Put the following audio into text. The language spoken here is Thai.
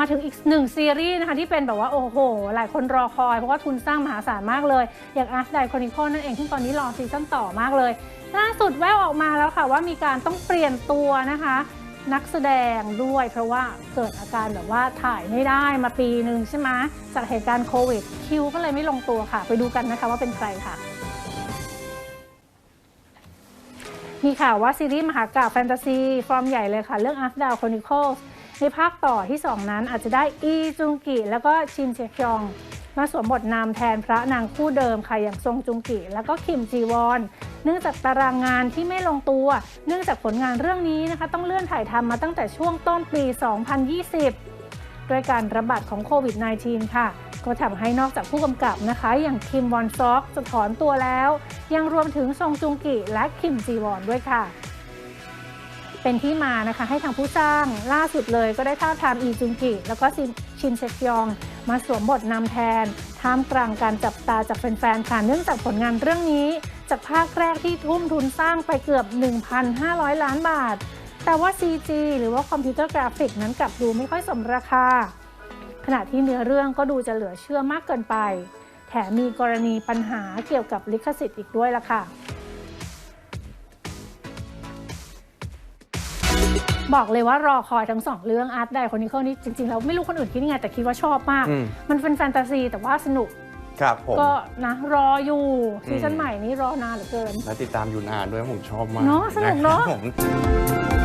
มาถึงอีกหนึ่งซีรีส์นะคะที่เป็นแบบว่าโอ้โห หลายคนรอคอยเพราะว่าทุนสร้างมหาศาลมากเลย อย่าง Arch d i Chronicle นั่นเองซึ่งตอนนี้รอซีซั่นต่อมากเลย ล่าสุดแววออกมาแล้วค่ะว่ามีการต้องเปลี่ยนตัวนะคะ นักแสดงด้วย เพราะว่าเกิดอาการแบบว่าถ่ายไม่ได้มาปีหนึ่งใช่ไหมจากเหตุการณ์โควิดคิวก็เลยไม่ลงตัวค่ะ ไปดูกันนะคะว่าเป็นใครค่ะมีข่าวว่าซีรีส์มหากาพย์แฟนตาซี ฟอร์มใหญ่เลยค่ะ เรื่อง Arch d a l Chronicles ในภาคต่อที่ 2 นั้นอาจจะได้อีจุงกิ แล้วก็ชินเชคยอง มาสวมบทนำแทนพระนางคู่เดิมค่ะอย่างซงจุงกิ แล้วก็คิมจีวอนเนื่องจากตารางงานที่ไม่ลงตัว เนื่องจากผลงานเรื่องนี้นะคะ ต้องเลื่อนถ่ายทำมาตั้งแต่ช่วงต้นปี 2020 ด้วยการระบาดของโควิด -19 ค่ะ ก็ทำให้นอกจากผู้กำกับนะคะ อย่างคิมวอนซอกจะถอนตัวแล้ว ยังรวมถึงซงจุงกิและคิมจีวอนด้วยค่ะ เป็นที่มานะคะ ให้ทางผู้สร้างล่าสุดเลยก็ได้ท้าทามอีจุงกิ แล้วก็ชินชินเซกยอง มาสวมบทนำแทน ท่ามกลางการจับตาจากแฟนๆค่ะเนื่องจากผลงานเรื่องนี้ จากภาคแรกที่ทุ่มทุนสร้างไปเกือบ 1,500 ล้านบาท แต่ว่า CG หรือว่าคอมพิวเตอร์กราฟิกนั้นกลับดูไม่ค่อยสมราคา ขณะที่เนื้อเรื่องก็ดูจะเหลือเชื่อมากเกินไป แถมมีกรณีปัญหาเกี่ยวกับลิขสิทธิ์อีกด้วยล่ะค่ะ บอกเลยว่ารอคอยทั้งสองเรื่องอาร์ตไดคนนี้เขานี่จริงๆแล้วไม่รู้คนอื่นคิดยังไงแต่คิดว่าชอบมาก อืม มันเป็นแฟนตาซีแต่ว่าสนุกครับผม ก็นะรออยู่ซีซั่นอืม ใหม่นี้รอนานเหลือเกิน และติดตามอยู่นานด้วยผมชอบมากเนอะสนุกเนอะ ครับผม